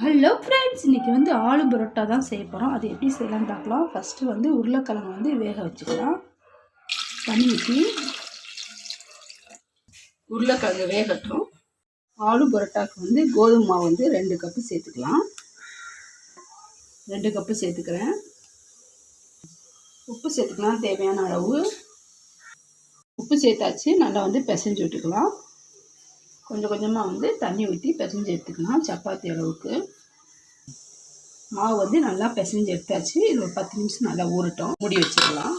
Hello friends இன்றைக்கி வந்து ஆலு பரோட்டா தான் செய்ய போகிறோம் அது எப்படி செய்யலாம்னு பார்க்கலாம். ஃபஸ்ட்டு வந்து உருளைக்கிழங்கு வந்து வேக வச்சுக்கலாம். தண்ணி ஊற்றி உருளைக்கிழங்கு வேகட்டும். ஆலு பரோட்டாவுக்கு வந்து கோதுமை மாவு வந்து ரெண்டு கப்பு சேர்த்துக்கலாம். ரெண்டு கப்பு சேர்த்துக்கிறேன். உப்பு சேர்த்துக்கலாம் தேவையான அளவு. உப்பு சேர்த்தாச்சு நல்லா வந்து பிசைஞ்சு விட்டுக்கலாம். கொஞ்சம் கொஞ்சமாக வந்து தண்ணி ஊற்றி பிசைஞ்சு எடுத்துக்கலாம். சப்பாத்தி அளவுக்கு. மாவு வந்து நல்லா பிசைஞ்சு எடுத்தாச்சு. இது ஒரு பத்து நிமிஷம் நல்லா ஊறட்டும். மூடி வச்சுக்கலாம்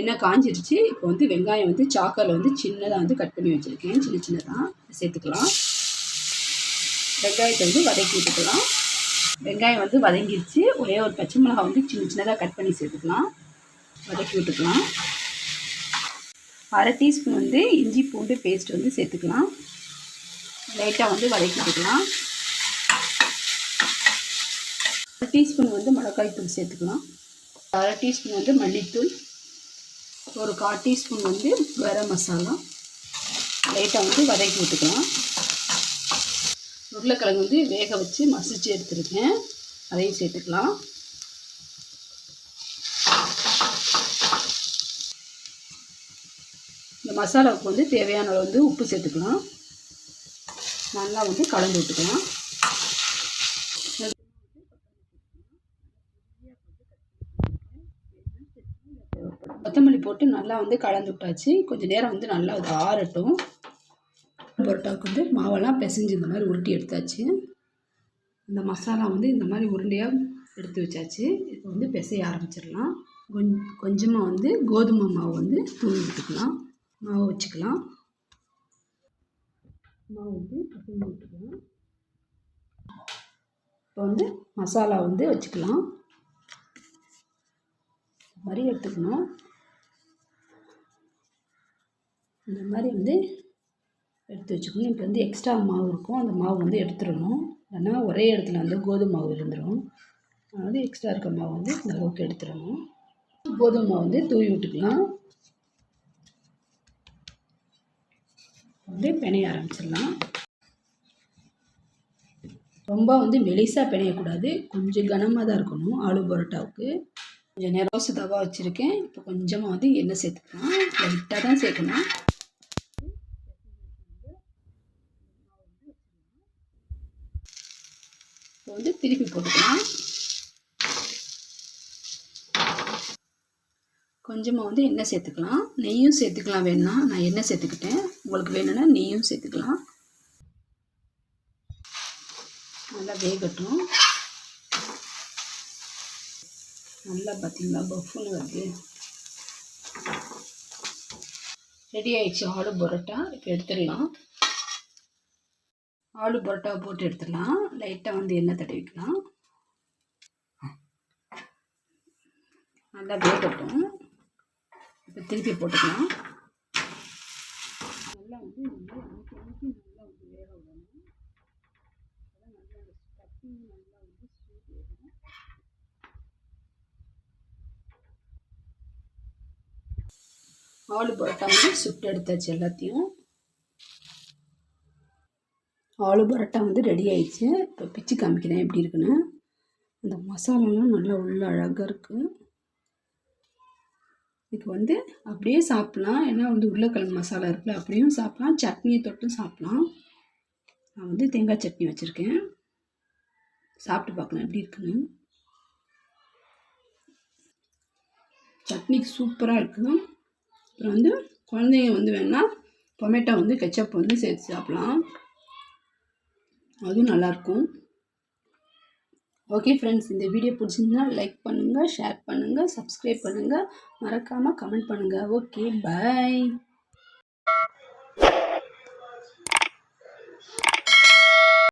எண்ணெய் காஞ்சிருச்சு. இப்போ வந்து வெங்காயம் வந்து சாக்கரில் வந்து சின்னதாக வந்து கட் பண்ணி வச்சுருக்கேன். சின்ன சின்னதாக சேர்த்துக்கலாம். வெங்காயத்தை வந்து வதக்கி விட்டுக்கலாம். வெங்காயம் வந்து வதங்கிருச்சு. ஒரே ஒரு பச்சை மிளகாய் வந்து சின்ன சின்னதாக கட் பண்ணி சேர்த்துக்கலாம். வதக்கி விட்டுக்கலாம். அரை டீஸ்பூன் வந்து இஞ்சி பூண்டு பேஸ்ட் வந்து சேர்த்துக்கலாம். லைட்டாக வந்து வதக்கிட்டுக்கலாம் அரை டீஸ்பூன் வந்து மிளகாய் தூள் சேர்த்துக்கலாம். அரை டீஸ்பூன் வந்து மல்லித்தூள். ஒரு கால் டீஸ்பூன் வந்து கரம் மசாலா. லைட்டாக வந்து வதக்கி விட்டுக்கலாம். உருளைக்கிழங்கு வந்து வேக வச்சு மசிச்சு எடுத்துருக்கேன். அதையும் சேர்த்துக்கலாம். மசாலாவுக்கு வந்து தேவையான அளவு வந்து உப்பு சேர்த்துக்கலாம். நல்லா வந்து கலந்து விட்டுக்கலாம். கொத்தமல்லி போட்டு நல்லா வந்து கலந்து விட்டாச்சு. கொஞ்சம் நேரம் வந்து நல்லா அது ஆறட்டும். பரோட்டாவுக்கு வந்து மாவெல்லாம் பிசைஞ்சு இந்த மாதிரி உருட்டி எடுத்தாச்சு. இந்த மசாலா வந்து இந்த மாதிரி உருண்டையாக எடுத்து வச்சாச்சு. இப்போ வந்து பிசைய ஆரம்பிச்சிடலாம். கொஞ்சம் கொஞ்சமாக வந்து கோதுமை மாவு வந்து தூவி விட்டுக்கலாம். மாவு வச்சுக்கலாம். மாவு வந்து பிசைஞ்சு விட்டுக்கலாம் இப்போ வந்து மசாலா வந்து வச்சுக்கலாம். இந்த மாதிரி எடுத்துக்கணும். இந்த மாதிரி வந்து எடுத்து வச்சுக்கணும். இப்போ வந்து எக்ஸ்ட்ரா மாவு இருக்கும். அந்த மாவு வந்து எடுத்துடணும். இல்லைன்னா ஒரே இடத்துல வந்து கோதுமை மாவு இருந்துடும் அதாவது எக்ஸ்ட்ரா இருக்க மாவு வந்து இந்த அளவுக்கு எடுத்துடணும். கோதுமை மாவு வந்து தூவி விட்டுக்கலாம். வந்து பிணைய ஆரம்பிச்சிடலாம். ரொம்ப வந்து மெலிசாக பிணையக்கூடாது கொஞ்சம் கனமாக தான் இருக்கணும் ஆலு பரோட்டாவுக்கு. கொஞ்சம் நிறோசு தவா வச்சுருக்கேன். இப்போ கொஞ்சமாக வந்து எண்ணெய் சேர்த்துக்கலாம். லைட்டாக தான் சேர்க்கணும். இப்போ வந்து திருப்பி போட்டுக்கலாம். கொஞ்சமாக வந்து எண்ணெய் சேர்த்துக்கலாம். நெய்யும் சேர்த்துக்கலாம் வேணும்னா. நான் எண்ணெய் சேர்த்துக்கிட்டேன். உங்களுக்கு வேணும்னா நெய்யும் சேர்த்துக்கலாம். நல்லா வேகட்டும். நல்லா பார்த்தீங்களா பஃப்னு வருது. ரெடி ஆயிடுச்சு. ஆலு பரோட்டா. இப்போ எடுத்துடலாம். ஆலு பரோட்டாவை போட்டு எடுத்துடலாம். லைட்டாக வந்து எண்ணெய் தடவிக்கலாம் நல்லா வேகட்டும். இப்போ திருப்பி போட்டுக்கலாம். நல்லா வந்து மாதிரி அமுக்கி அமுக்கி நல்லா வந்து வேக விடணும். அப்பதான் நல்லா ஸ்டஃபிங் நல்லா வந்து ஸ்வீட் வரும் ஆலு பரோட்டா வந்து சுட்டு எடுத்தாச்சு எல்லாத்தையும். ஆலு பரோட்டா வந்து ரெடி ஆயிடுச்சு. இப்போ பிச்சு காமிக்கிறேன் எப்படி இருக்குன்னு. அந்த மசாலாலாம் நல்லா உள்ள அழகாக இருக்குது இதுக்கு வந்து அப்படியே சாப்பிட்லாம். ஏன்னா வந்து உருளைக்கிழங்கு மசாலா இருக்குல்ல அப்படியும் சாப்பிட்லாம். சட்னியை தொட்டும் சாப்பிட்லாம். நான் வந்து தேங்காய் சட்னி வச்சுருக்கேன். சாப்பிட்டு பார்க்கலாம் எப்படி இருக்குன்னு. சட்னிக்கு சூப்பராக இருக்குது அப்புறம் வந்து குழந்தைங்க வந்து வேணால் டொமேட்டோ வந்து கெச்சப் வந்து சேர்த்து சாப்பிட்லாம். அதுவும் நல்லாயிருக்கும் ஓகே ஃப்ரெண்ட்ஸ் இந்த வீடியோ பிடிச்சிருந்தா லைக் பண்ணுங்கள் ஷேர் பண்ணுங்கள் சப்ஸ்கிரைப் பண்ணுங்கள் மறக்காமல் கமெண்ட் பண்ணுங்கள் ஓகே பாய்